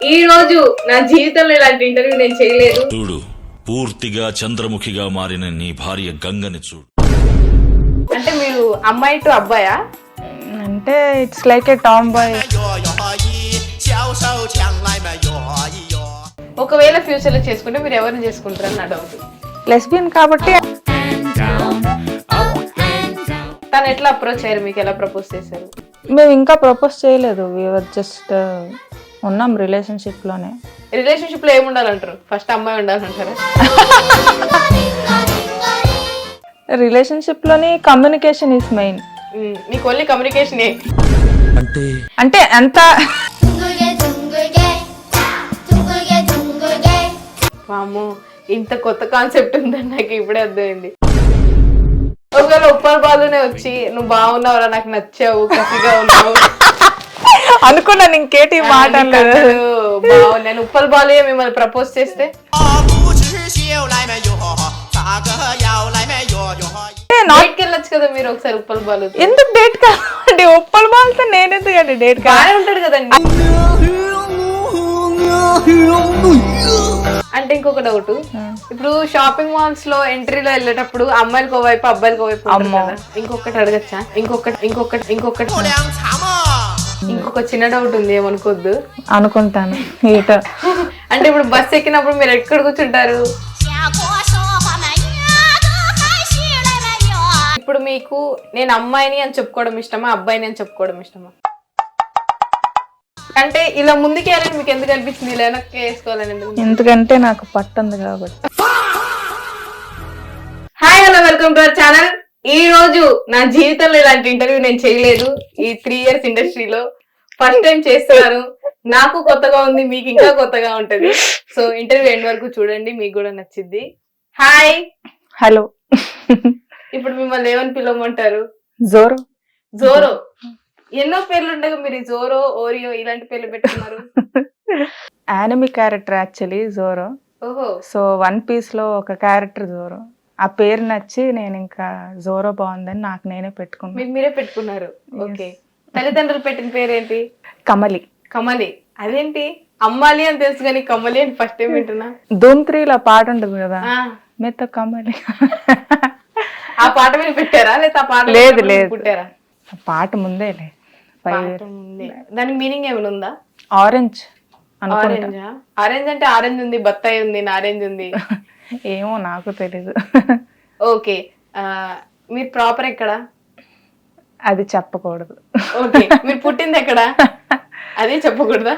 ఈ రోజు నా జీవితంలో ఇలాంటి ఇంటర్వ్యూ నేను చేయలేదు చూడు పూర్తిగా చంద్రముఖిగా మారిన నీ భార్య గంగని చూడు అంటే మీరు అమ్మాయి టు అబ్బాయా అంటే it's like a tomboy 哟哟一，小手抢来嘛哟一哟。 ఒకవేళ ఫ్యూచర్ లో చేసుకుంటే మీరు ఎవరిని చేసుకుంటారని నా డౌట్ లెస్బియన్ కాబట్టి తను ఎట్లా అప్రోచ్ అయ్యారు మీకు ఎలా ప్రపోజ్ చేశారు మేము ఇంకా ప్రపోజ్ చేయలేదు వీఆర్ జస్ట్ ఉన్నాం రిలేషన్షిప్లోనే. రిలేషన్షిప్లో ఏమి ఉండాలంటారు ఫస్ట్ అమ్మాయి ఉండాలంటారా రిలేషన్షిప్లోని కమ్యూనికేషన్ ఇస్ మెయిన్. మీకు ఓన్లీ కమ్యూనికేషన్. అంటే? అంటే ఎంత మాము ఇంత కొత్త కాన్సెప్ట్ ఉందని నాకు ఇప్పుడే అర్థమైంది. ఒకవేళ ఉప్పర్ బాలునే వచ్చి నువ్వు బాగున్నావురా నాకు నచ్చావు కసిగా ఉన్నావు. అనుకున్నాను ఇంకేటి మాట నేను ఉప్పల్ బాలయ్య మిమ్మల్ని ప్రపోజ్ చేస్తే. డేట్ వెళ్ళొచ్చు కదా మీరు ఒకసారి ఉప్పల్ బాల్. ఎందుకు డేట్ కాదండి ఉప్పల్ బాల్తో నేను ఎందుకు అండి డేట్ కాదు ఉంటాడు కదండి. అంటే ఇంకొక డౌట్. ఇప్పుడు షాపింగ్ మాల్స్లో ఎంట్రీలో వెళ్ళేటప్పుడు అమ్మాయిలకు వైపు అబ్బాయిలకు వైపు ఇంకొకటి అడగచ్చా? ఇంకొకటి ఇంకొకటి ఇంకొకటి. ఇంకొక చిన్న డౌట్ ఉంది ఏమనుకోద్దు. అనుకుంటాను అంటే ఇప్పుడు బస్ ఎక్కినప్పుడు మీరు ఎక్కడ కూర్చుంటారు? ఇప్పుడు మీకు నేను అమ్మాయిని అని చెప్పుకోవడం ఇష్టమా అబ్బాయిని అని చెప్పుకోవడం ఇష్టమా? అంటే ఇలా ముందుకి వెళ్ళాలి మీకు ఎందుకు అనిపిస్తుంది? ఇలా వేసుకోవాలని ఎందుకంటే నాకు పట్టుంది కాబట్టి. Hi hello welcome to our channel ఈ రోజు నా జీవితంలో ఇలాంటి ఇంటర్వ్యూ నేను చేయలేదు. ఈ త్రీ ఇయర్స్ ఇండస్ట్రీలో ఫస్ట్ టైం చేస్తున్నాను నాకు కొత్తగా ఉంది మీకు ఇంకా కొత్తగా ఉంటది. సో ఇంటర్వ్యూ ఎండ్ వరకు చూడండి మీకు కూడా నచ్చింది హాయ్ హలో ఇప్పుడు మిమ్మల్ని ఏమని పిలవమంటారు? జోరు జోరో ఎన్నో పేర్లు ఉండగా మీరు జోరో ఓరియో ఇలాంటి పేర్లు పెట్టుకున్నారు. యానిమి క్యారెక్టర్ యాక్చువల్లీ జోరో ఓహో. సో వన్ పీస్లో ఒక క్యారెక్టర్ జోరో ఆ పేరు నచ్చి నేను ఇంకా జోరో బాగుందని నాకు నేనే పెట్టుకున్నాను మీరు మీరే పెట్టుకున్నారు. ఓకే తల్లిదండ్రులు పెట్టిన పేరేంటి? కమలి. కమలి. అదేంటి? అమ్మాలి అని తెలుసు కానీ కమలి అని ఫస్ట్ టైం వింటున్నా. ధూమ్ త్రీలో పాట ఉంటుంది కదా? మెత్త కమలి. ఆ పాట మీద పెట్టారా? లేదా ఆ పాట లేదు, లేదు. పుట్టారా? పాట ఉంది. దానికి మీనింగ్ ఏమైనా ఉందా? ఆరెంజ్ ఆరెంజ్ ఆరెంజ్ అంటే ఆరెంజ్ ఉంది బత్తాయి ఉంది నారెంజ్ ఉంది. ఏమో నాకు తెలీదు. ఓకే. మీరు ప్రాపర్ ఎక్కడ? అది చెప్పకూడదు. ఓకే. మీరు పుట్టింది ఎక్కడ? అదే చెప్పకూడదా?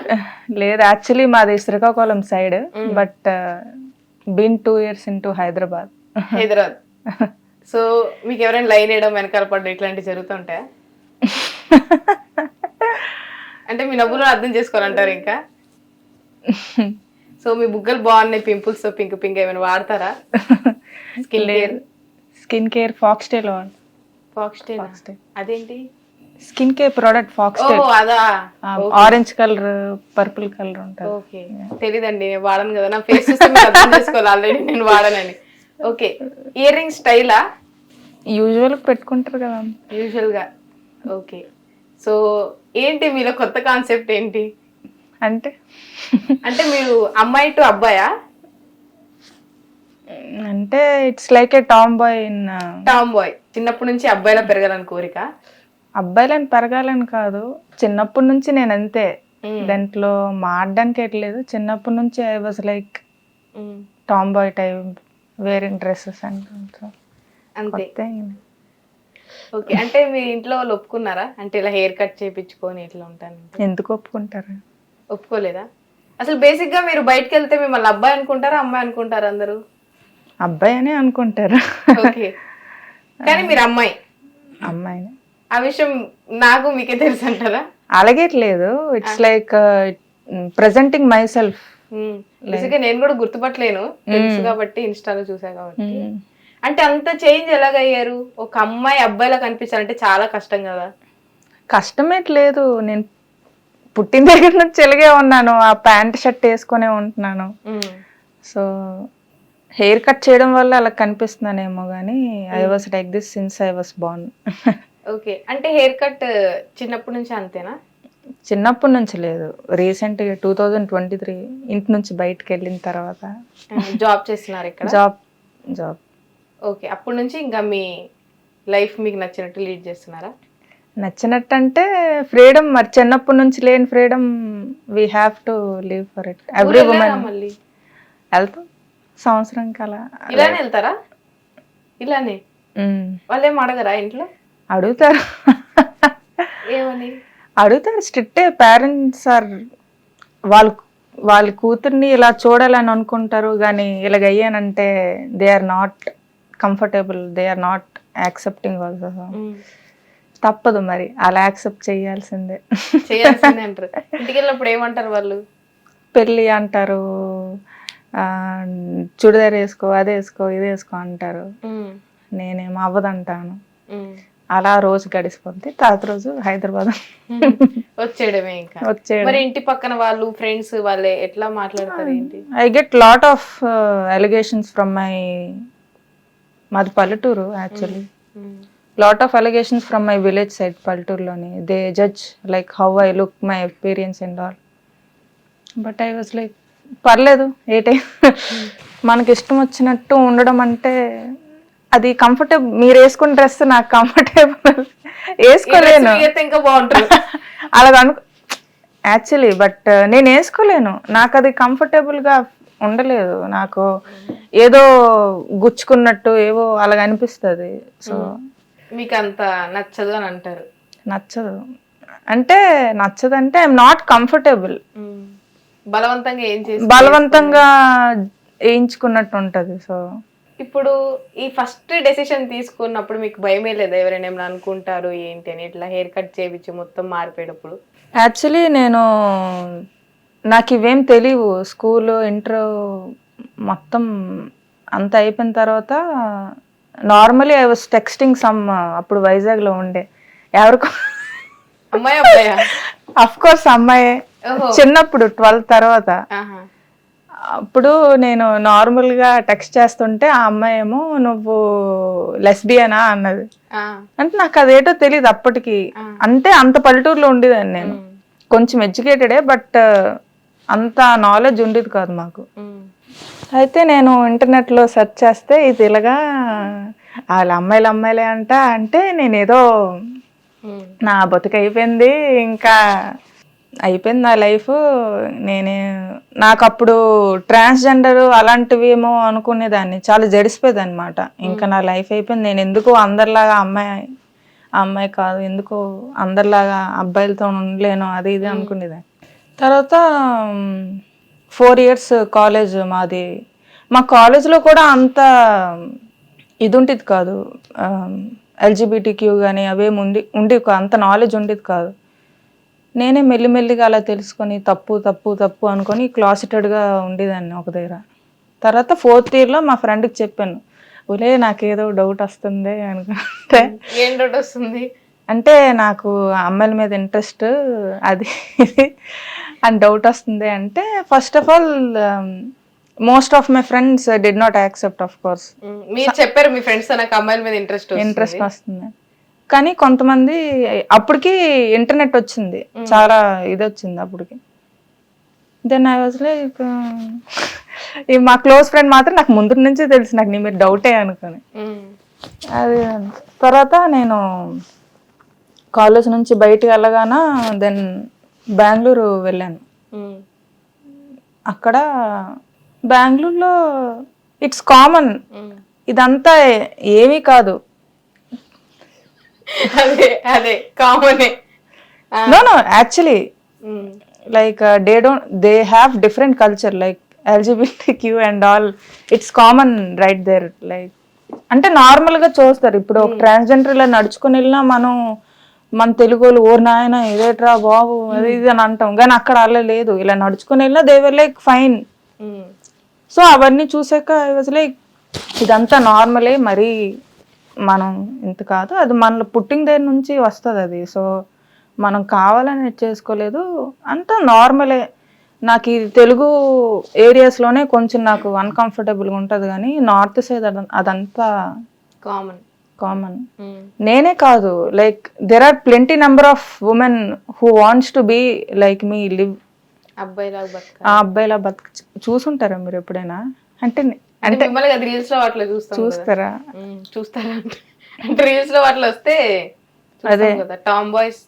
లేదు యాక్చువల్లీ మాది Srikakulam side but been two years in to Hyderabad. Hyderabad. So మీకు ఎవరైనా లైన్ వేయడం వెనకాల పడడం ఇట్లాంటివి జరుగుతుంటాయా అంటే మీ నవ్వులో అర్థం చేసుకోవాలంటారు ఇంకా? సో మీ బుగ్గలు బాగున్నాయి పింపుల్స్ పింక్ పింక్ ఏమైనా వాడతారా? Skin care skin care fox tail fox అదేంటి? Skin care product fox orange colour purple colour ఉంటుంది. ఓకే. తెలీదండి నేను వాడను కదా. నా ఫేస్ చేసుకోవాలి. ఆల్రెడీ నేను వాడనని. ఓకే. ఇయర్ రింగ్ స్టైలా యూజువల్ పెట్టుకుంటారు కదా. యూజువల్గా. ఓకే. సో ఏంటి మీలో కొత్త కాన్సెప్ట్ ఏంటి? అంటే అంటే మీరు అమ్మాయి టు అబ్బాయా? అంటే it's like a tomboy in tomboy చిన్నప్పటి నుంచి అబ్బాయిలా పెరగాలని కోరిక? అబ్బాయిలని పెరగాలని కాదు. చిన్నప్పటి నుంచి నేను అంతే. దాంట్లో మాడడానికి ఎట్లేదు. చిన్నప్పటి నుంచి I was like tomboy type wearing dresses and అంతే. ఓకే. అంటే మీ ఇంట్లో వాళ్ళు ఒప్పుకున్నారా? అంటే ఇలా హెయిర్ కట్ చేయించుకొని ఇట్లా ఉంటాను ఎందుకు ఒప్పుకుంటారు? ఒప్పుకోలేదా? అసలు బేసిక్గా మీరు బయటకు వెళ్తే మిమ్మల్ని అబ్బాయి అనుకుంటారా అమ్మాయి అనుకుంటారా అందరూ? అబ్బాయి అని అనుకుంటారు. ఓకే. కానీ మీరు అమ్మాయి. అమ్మాయిని ఆ విషయం నాకు మీకే తెలుసు అంటారా? అలాగేట్లేదు. It's like presenting myself నేను కూడా గుర్తుపట్టలేను. తెలుసు కాబట్టి ఇన్స్టాలో చూసా కాబట్టి. అంటే అంత చేంజ్ ఎలాగయ్యారు? ఒక అమ్మాయి అబ్బాయిలా కనిపించాలంటే చాలా కష్టం కదా. కష్టమేట్లేదు. నేను పుట్టిన దగ్గర నుంచి ఇలాగే ఉన్నాను. ఆ ప్యాంట్ షర్ట్ వేసుకునే ఉంటున్నాను. సో హెయిర్ కట్ చేయడం వల్ల అలా కనిపిస్తున్నానేమో కానీ I was like this since I was born okay. అంటే హెయిర్ కట్ చిన్నప్పటి నుంచి అంతేనా? చిన్నప్పటి నుంచి లేదు. రీసెంట్గా టూ థౌజండ్ ట్వంటీ త్రీ ఇంటి నుంచి బయటకు వెళ్ళిన తర్వాత. జాబ్ చేస్తున్నారు ఇక్కడ? Job job. ఓకే. అప్పటి నుంచి ఇంకా మీ లైఫ్ మీకు నచ్చినట్టు లీడ్ చేస్తున్నారా? నచ్చినట్టు అంటే ఫ్రీడమ్ మరి చిన్నప్పటి నుంచి లేని freedom we have to live for it every women మళ్ళీ? వెళ్తాం. సంవత్సరం కలా ఇలానే వెళ్తారా? ఇలానే. వాళ్ళు అడగరా ఇంట్లో? అడుగుతారు. ఏమని? అడుగుతారు స్ట్రిక్టే. పేరెంట్స్ ఆర్ వాళ్ళు వాళ్ళ కూతుర్ని ఇలా చూడాలని అనుకుంటారు కానీ ఇలాగ అయ్యానంటే they are not comfortable they are not accepting also. తప్పదు మరి. అలా యాక్సెప్ట్ చేయాల్సిందే. చేయాల్సిందే అంటారు. ఇంటికి వెళ్ళినప్పుడు ఏమంటారు వాళ్ళు? పెళ్ళి అంటారు ఆ, చుడిదార్ వేసుకో అది వేసుకో ఇది వేసుకో అంటారు. నేనేం అవ్వదంటాను. అలా రోజు గడిచిపోద్ది తర్వాత రోజు హైదరాబాద్. వచ్చేయడమే ఇంకా. వచ్చేయడం. మరి ఇంటి పక్కన వాళ్ళు ఫ్రెండ్స్ వాళ్ళే ఎట్లా మాట్లాడతారు ఏంటి? I get lot of allegations from my మాది పల్లెటూరు actually. Lot of allegations from my village side పల్లెటూరులోని they judge like how I look my experience and all but I was like పర్లేదు ఏటే మనకి ఇష్టం వచ్చినట్టు ఉండడం అంటే అది కంఫర్టబుల్ మీరు వేసుకున్న డ్రెస్ నాకు కంఫర్టబుల్ వేసుకోలేను. ఇంకా బాగుంటుంది. అలాగ అను యాక్చువల్లీ బట్ నేను వేసుకోలేను. నాకు అది కంఫర్టబుల్గా ఉండలేదు. నాకు ఏదో గుచ్చుకున్నట్టు ఏవో అలాగ అనిపిస్తుంది. సో మీకు అంత నచ్చదు అని అంటారు. నచ్చదు. అంటే నచ్చదంటే ఐఎమ్ నాట్ కంఫర్టబుల్. బలవంతంగా ఏం చేసి బలవంతంగా వేయించుకున్నట్టు ఉంటుంది సో ఇప్పుడు ఈ ఫస్ట్ డెసిషన్ తీసుకున్నప్పుడు మీకు భయమే లేదా? ఎవరైనా ఏమైనా అనుకుంటారు ఏంటి అని? ఇట్లా హెయిర్ కట్ చేయించి మొత్తం మారిపోయేటప్పుడు. యాక్చువల్లీ నేను నాకు ఇవేం తెలియవు స్కూల్ ఇంటర్ మొత్తం అంత అయిపోయిన తర్వాత normally I was texting some అప్పుడు వైజాగ్లో ఉండే. ఎవరికో అమ్మాయి అబ్బాయా? అఫ్ కోర్స్ అమ్మాయి. చిన్నప్పుడు ట్వెల్త్ తర్వాత. అప్పుడు నేను నార్మల్గా టెక్స్ట్ చేస్తుంటే ఆ అమ్మాయి ఏమో నువ్వు లెస్బియనా? అన్నది. అంటే నాకు అదేటో తెలియదు అప్పటికి. అంటే అంత పల్లెటూరులో ఉండేదాన్ని నేను. కొంచెం ఎడ్యుకేటెడే బట్ అంత నాలెడ్జ్ ఉండేది కాదు మాకు. అయితే నేను ఇంటర్నెట్లో సెర్చ్ చేస్తే ఇది ఇలాగా వాళ్ళ అమ్మాయిలు అమ్మాయిలే అంట అంటే నేను ఏదో ఉమ్. నా బతుకు అయిపోయింది ఇంకా అయిపోయింది నా లైఫ్. నేనే నాకు అప్పుడు ట్రాన్స్జెండర్ అలాంటివి ఏమో అనుకునేదాన్ని చాలా జడిసిపోయేది అనమాట ఇంకా నా లైఫ్ అయిపోయింది. నేను ఎందుకు అందరిలాగా అమ్మాయి అమ్మాయి కాదు ఎందుకు అందరిలాగా అబ్బాయిలతో ఉండలేను అది ఇది అనుకునేదాన్ని. తర్వాత ఫోర్ ఇయర్స్ కాలేజ్ మాది. మా కాలేజ్లో కూడా అంత ఇది ఉండేది కాదు. ఎల్జిబిటీ క్యూ కానీ అవేం ఉండి కాదు అంత నాలెడ్జ్ ఉండేది కాదు. నేనే మెల్లిమెల్లిగా అలా తెలుసుకొని తప్పు తప్పు తప్పు అనుకొని క్లాసిటెడ్గా ఉండేదాన్ని ఒక దగ్గర. తర్వాత ఫోర్త్ ఇయర్లో మా ఫ్రెండ్కి చెప్పాను ఒలే నాకేదో డౌట్ వస్తుంది అనుకుంటే. ఏం డౌట్ వస్తుంది? అంటే నాకు అమ్మాయిల మీద ఇంట్రెస్ట్ అది అని డౌట్ వస్తుంది అంటే first of all most of my friends did not accept of course. మీరు చెప్పారు మీ ఫ్రెండ్స్ నాకు అమ్మాయిల మీద ఇంట్రెస్ట్ ఇంట్రెస్ట్ వస్తుంది. కానీ కొంతమంది అప్పటికి ఇంటర్నెట్ వచ్చింది. చాలా ఇది వచ్చింది అప్పటికి. దెన్ ఐ వాజ్ లైక్ మా క్లోజ్ ఫ్రెండ్ మాత్రం నాకు ముందు నుంచే తెలుసు నాకు నీ మీద డౌటే అనుకొని. అది తర్వాత నేను కాలేజ్ నుంచి బయటికి వెళ్ళగాన దెన్ బెంగళూరు వెళ్ళాను. అక్కడ బెంగళూరులో ఇట్స్ కామన్. ఇదంతా ఏమీ కాదు. అదే అదే కామనే. No no actually like they don't they have different culture like LGBT Q and all it's common right there like అంటే నార్మల్గా చూస్తారు. ఇప్పుడు ఒక ట్రాన్స్జెండర్ ఇలా నడుచుకుని వెళ్ళినా మనం మన తెలుగు వాళ్ళు ఓర్ నాయన ఇదేట్రా బాబు? అది ఇది అని అంటాం. కానీ అక్కడ అలా లేదు. ఇలా నడుచుకుని వెళ్ళినా దేవర్ లైక్ ఫైన్ సో అవన్నీ చూసాక ఐ వాజ్ లైక్ ఇదంతా నార్మలే మరి మనం ఇంత కాదు. అది మన పుట్టిన దగ్గర నుంచి వస్తుంది అది. సో మనం కావాలని చేసుకోలేదు. అంతా నార్మలే నాకు ఈ తెలుగు ఏరియాస్లోనే కొంచెం నాకు అన్కంఫర్టబుల్గా ఉంటుంది కానీ నార్త్ సైడ్ అదంతా కామన్ కామన్ నేనే కాదు like there are plenty number of women who wants to be like me live అబ్బాయి లాగా బతక ఆ అబ్బాయిలా బతక చూసుంటారా మీరు ఎప్పుడైనా? అంటే అంటే మిమ్మల్ని రీల్స్లో చూస్తాం కదా. చూస్తారా? ఉమ్, చూస్తారా అంటే? రీల్స్లో వాటిలో వస్తే అదే. టామ్ బాయ్స్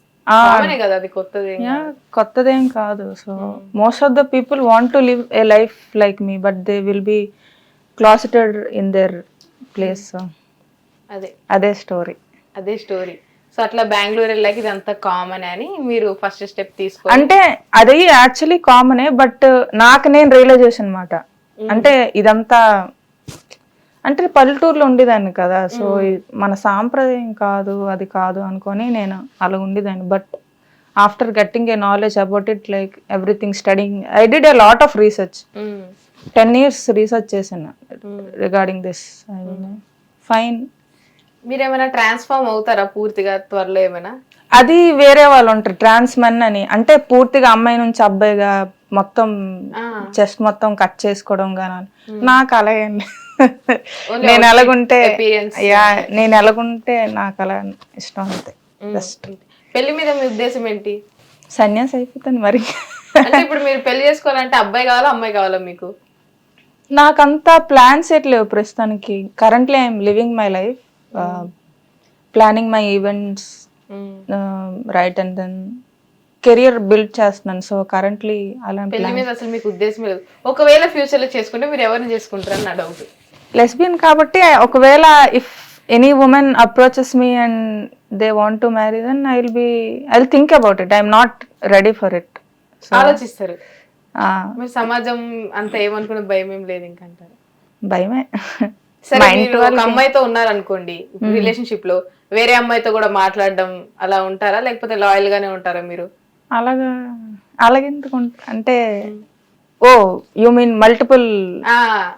కదా అది కొత్తది. కొత్తదేం కాదు. So most of the people want to live a life like me but they will be closeted in their place అదే. అదే స్టోరీ అదే స్టోరీ సో అట్లా బెంగళూరు వెళ్ళాక ఇది అంత కామన్ అని మీరు ఫస్ట్ స్టెప్ తీసుకో అంటే అది యాక్చువల్లీ కామనే బట్ నాకు నేను రియలైజేషన్ అనమాట. అంటే ఇదంతా అంటే పల్లెటూరులో ఉండేదాన్ని కదా సో మన సాంప్రదాయం కాదు అది కాదు అనుకొని నేను అలా ఉండేదాన్ని. But after getting a knowledge about it like everything studying I did a lot of research ten years research చేశాను రిగార్డింగ్ దిస్ ఫైన్ మీరేమైనా ట్రాన్స్ఫార్మ్ అవుతారా పూర్తిగా త్వరలో ఏమైనా? అది వేరే వాళ్ళు ఉంటారు ట్రాన్స్ మెన్ అని. అంటే పూర్తిగా అమ్మాయి నుంచి అబ్బాయిగా మొత్తం. చెస్ట్ మొత్తం కట్ చేసుకోవడం గానీ నాకు అలా ఏం లేదు. Only నేను ఎలాగుంటే. యా నేను ఎలాగుంటే నాకు అలా ఇష్టం అంతే. జస్ట్ పెళ్ళి మీద మీ ఉద్దేశం ఏంటి? సన్యాసి అయిపోతాను మరి. అంటే ఇప్పుడు మీరు పెళ్ళి చేసుకోవాలంటే అబ్బాయి కావాలా అమ్మాయి కావాలా మీకు? నాకంతా ప్లాన్స్ లేవు ప్రస్తుతానికి. Currently I'm living my life planning my events right and then career build చేస్తున్నాను. సో కరెంట్లీ అలా పెళ్ళి మీద అసలు మీకు ఉద్దేశం లేదు. ఒకవేళ ఫ్యూచర్లో చేసుకుంటే మీరు ఎవరిని చేసుకుంటారని నా డౌట్ లెస్బియన్ కాబట్టి ఒకవేళ if any women approaches me and they want to marry then I will be I will think about it I'm not ready for it ఆలోచిస్తారు మరి సమాజం అంత ఏమనుకునే భయం ఏం లేదు ఇంకంటారు భయమే. సరే మీరు ఒక అమ్మాయితో ఉన్నారనుకోండి రిలేషన్షిప్లో వేరే అమ్మాయితో కూడా మాట్లాడడం అలా ఉంటారా? లేకపోతే లాయల్ గానే ఉంటారా మీరు? అలాగా అలాగెందుకు అంటే ఓ యు మీన్ మల్టిపుల్ ఆ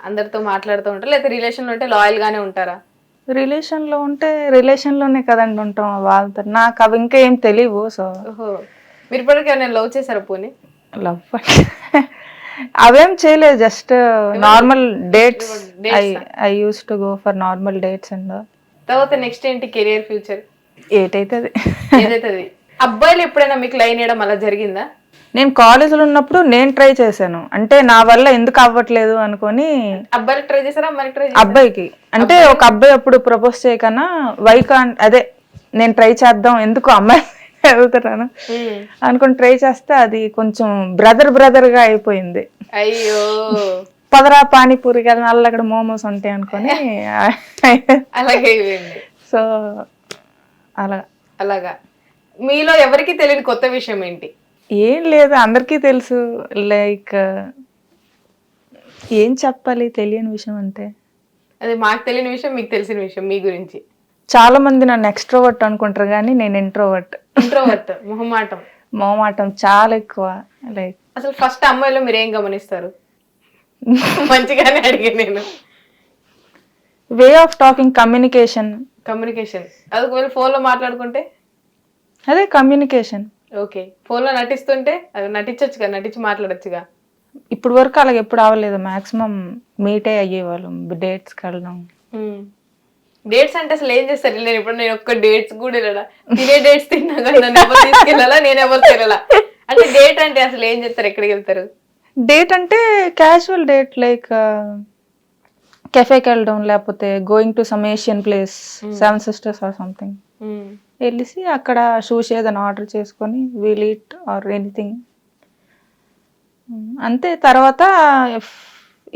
అందరితో మాట్లాడుతూ ఉంటారా? లేకపోతే రిలేషన్లో ఉంటే లాయల్ గానే ఉంటారా? రిలేషన్లో ఉంటే రిలేషన్లోనే కదండి ఉంటాం వాళ్ళతో. నాకు అవి ఇంకా ఏం తెలియవు సో. మీరు ఇప్పటికీ నేను లవ్ చేశారా పోనీ? లవ్ అవేం చేయలేదు just normal dates I I use to go for normal dates and తర్వాత నెక్స్ట్ ఏంటి? కెరియర్ ఫ్యూచర్ ఏటైతుంది? ఏదైతే అది అబ్బాయిలు ఎప్పుడైనా మీకు లైన్ వేయడం అలా జరిగిందా? నేను కాలేజీలో ఉన్నప్పుడు నేను ట్రై చేశాను. అంటే నా వల్ల ఎందుకు అవ్వట్లేదు అనుకొని అబ్బాయిలు ట్రై చేశారా? అమ్మాయిలు ట్రై అబ్బాయికి. అంటే ఒక అబ్బాయి అప్పుడు ప్రపోజ్ చేయకన్నా వైకాన్ అదే నేను ట్రై చేద్దాం ఎందుకు అమ్మాయి వెళ్తున్నాను అనుకుని ట్రై చేస్తే అది కొంచెం బ్రదర్ బ్రదర్గా అయిపోయింది. అయ్యో. పదరా పానీపూరి కదా నల్ల అక్కడ మోమోస్ ఉంటాయి అనుకొని అలాగే సో అలా. అలాగా. మీలో ఎవరికి తెలియని కొత్త విషయం ఏంటి? ఏం లేదు అందరికీ తెలుసు. లైక్ ఏం చెప్పాలి తెలియని విషయం అంటే? అది మాకు తెలియని విషయం మీకు తెలిసిన విషయం మీ గురించి. చాలా మంది నన్ను ఎక్స్ట్రోవర్ట్ అనుకుంటారు కానీ నేను ఇంట్రోవర్ట్ ఇంట్రోవర్ట్ మొహమాటం. మోమాటం చాలా ఎక్కువ లైక్. అసలు ఫస్ట్ అమ్మాయిలో మీరు ఏం గమనిస్తారు? మంచిగానే అడిగా నేను. Way of talking communication communication అది ఒకవేళ ఫోన్లో మాట్లాడుకుంటే? అదే కమ్యూనికేషన్ ఓకే ఫోన్లో నటిస్తుంటే అది నటించొచ్చుగా నటించి మాట్లాడొచ్చుగా? ఇప్పుడు వరకు అలాగ ఎప్పుడు అవ్వలేదు. మాక్సిమం మీటే అయ్యేవాళ్ళం. డేట్స్కి వెళ్ళడం డేట్స్ అంటే అసలు ఏం చేస్తారు? నేను ఇప్పుడు నేను ఒక్క డేట్స్ కూడా వెళ్ళాలా? తినే డేట్స్ తిన్నా కానీ నన్ను ఎవరు తీసుకెళ్ళాలా? నేను ఎవరు తినాలా? అంటే డేట్ అంటే అసలు ఏం చేస్తారు? ఎక్కడికి వెళ్తారు? డేట్ అంటే క్యాజువల్ డేట్ లైక్ కెఫేకి వెళ్ళడం లేకపోతే going to some Asian place seven sisters or something. వెళ్ళేసి అక్కడ షూస్ ఏదైనా ఆర్డర్ చేసుకొని వీల్ ఈట్ ఆర్ ఎనీథింగ్ అంతే. తర్వాత if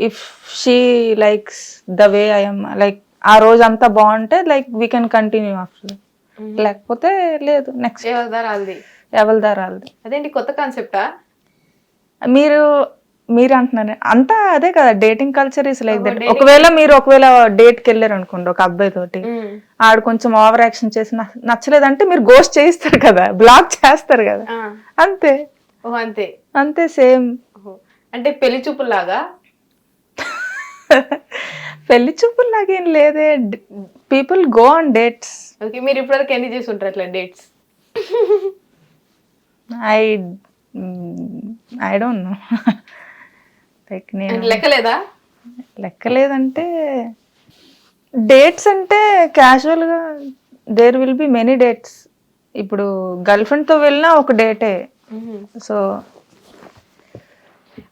if she likes the way I'm like ఆ రోజు అంతా బాగుంటే like we can continue after లేకపోతే లేదు నెక్స్ట్ ఎవరిదా రాల్ది ఎవరి దారాలది అదేంటి కొత్త కాన్సెప్టా మీరు మీరు అంటున్నారు అంతా అదే కదా dating culture is like that ఒకవేళ మీరు ఒకవేళ డేట్కి వెళ్ళారు అనుకోండి ఒక అబ్బాయి తోటి ఆడు కొంచెం ఓవర్ యాక్షన్ చేసి "నాకు నచ్చలేదంటే మీరు గోస్ట్ చేయిస్తారు కదా బ్లాక్ చేస్తారు కదా. అంతే. అంతే. అంతే సేమ్ అంటే పెళ్ళి చూపుల్లాగా? పెళ్ళి చూపులు నాకేం లేదే. People go on dates okay మీరు ఇప్పటివరకు ఎన్ని చేసి ఉంటారు అట్లా dates I I don't know like నేను లెక్కలేదా? లెక్కలేదంటే డేట్స్ అంటే క్యాజువల్గా there will be many dates ఇప్పుడు గర్ల్ ఫ్రెండ్తో వెళ్ళినా ఒక డేటే సో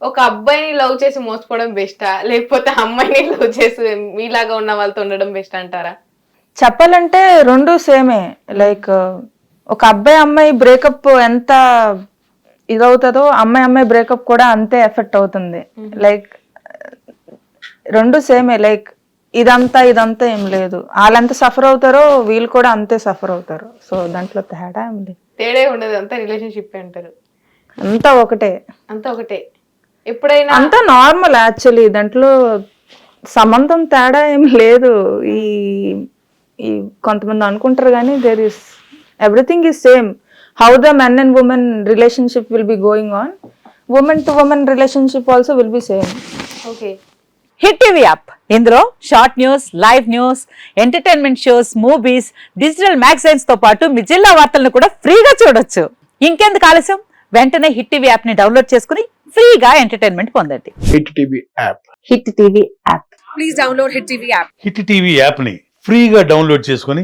ఒక అబ్బాయిని లవ్ చేసి మోసపోవడం బెస్టా? లేకపోతే అమ్మాయిని లవ్ చేసి మీలాగా ఉన్న వాళ్ళతో ఉండడం బెస్ట్ అంటారా? చెప్పాలంటే రెండు సేమే. లైక్ ఒక అబ్బాయి అమ్మాయి బ్రేకప్ ఎంత ఇదవుతుందో అమ్మాయి అమ్మాయి బ్రేకప్ కూడా అంతే ఎఫెక్ట్ అవుతుంది. లైక్ రెండు సేమే లైక్ ఇదంతా ఇదంతా ఏం లేదు. వాళ్ళు ఎంత సఫర్ అవుతారో వీళ్ళు కూడా అంతే సఫర్ అవుతారు. సో దాంట్లో తేడా ఏం లేదు తేడే ఉండదు అంతా రిలేషన్షిప్ అంటారు. అంతా ఒకటే. అంతా ఒకటే. ఎప్పుడైనా అంతా నార్మల్ యాక్చువల్లీ దాంట్లో సంబంధం తేడా ఏం లేదు. ఈ ఈ కొంతమంది అనుకుంటారు కానీ there is everything is same how the men and women relationship will be going on women to women relationship also will be same okay hit TV app ఇందులో short news live news entertainment shows movies digital మ్యాగజైన్స్తో పాటు మీ జిల్లా వార్తలను కూడా ఫ్రీగా చూడొచ్చు. ఇంకెందుకు ఆలస్యం? వెంటనే హిట్ టీవీ యాప్ని డౌన్లోడ్ చేసుకుని ఫ్రీగా ఎంటర్టైన్మెంట్ పొందండి. Hit TV app hit TV app hit TV యాప్ని ఫ్రీగా డౌన్లోడ్ చేసుకొని